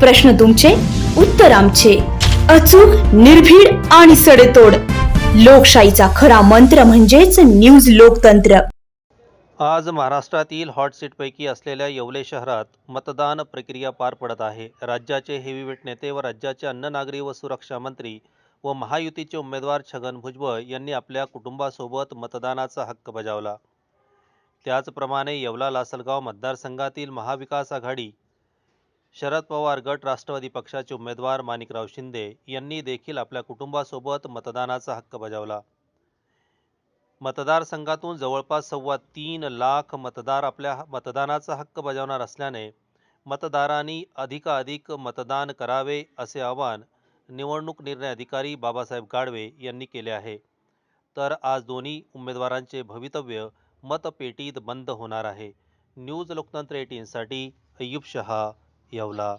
प्रश्न तुमचे उत्तर आमचे. अचूक निर्भीड आणि सडेतोड. लोकशाहीचा खरा मंत्र म्हणजेच न्यूज लोकतंत्र. आज महाराष्ट्रातील हॉट सीटपैकी असलेल्या येवले शहरात मतदान प्रक्रिया पार पडत आहे. राज्याचे हेवीवेट नेते व राज्याचे अन्न नागरी व सुरक्षा मंत्री व महायुतीचे उमेदवार छगन भुजबळ यांनी आपल्या कुटुंबासोबत मतदानाचा हक्क बजावला. त्याचप्रमाणे येवला लासलगाव मतदारसंघातील महाविकास आघाडी शरद पवार गट राष्ट्रवादी पक्षाचे उमेदवार माणिकराव शिंदे यांनी देखील आपल्या कुटुंबासोबत मतदानाचा हक्क बजावला. मतदारसंघातून जवळपास सव्वा तीन लाख मतदार आपल्या मतदानाचा हक्क बजावणार असल्याने मतदारांनी अधिकाधिक मतदान करावे असे आवाहन निवडणूक निर्णय अधिकारी बाबासाहेब गाडवे यांनी केले आहे. तर आज दोन्ही उमेदवारांचे भवितव्य मतपेटीत बंद होणार आहे. न्यूज लोकतंत्र एटीनसाठी अय्यूब शहा येवला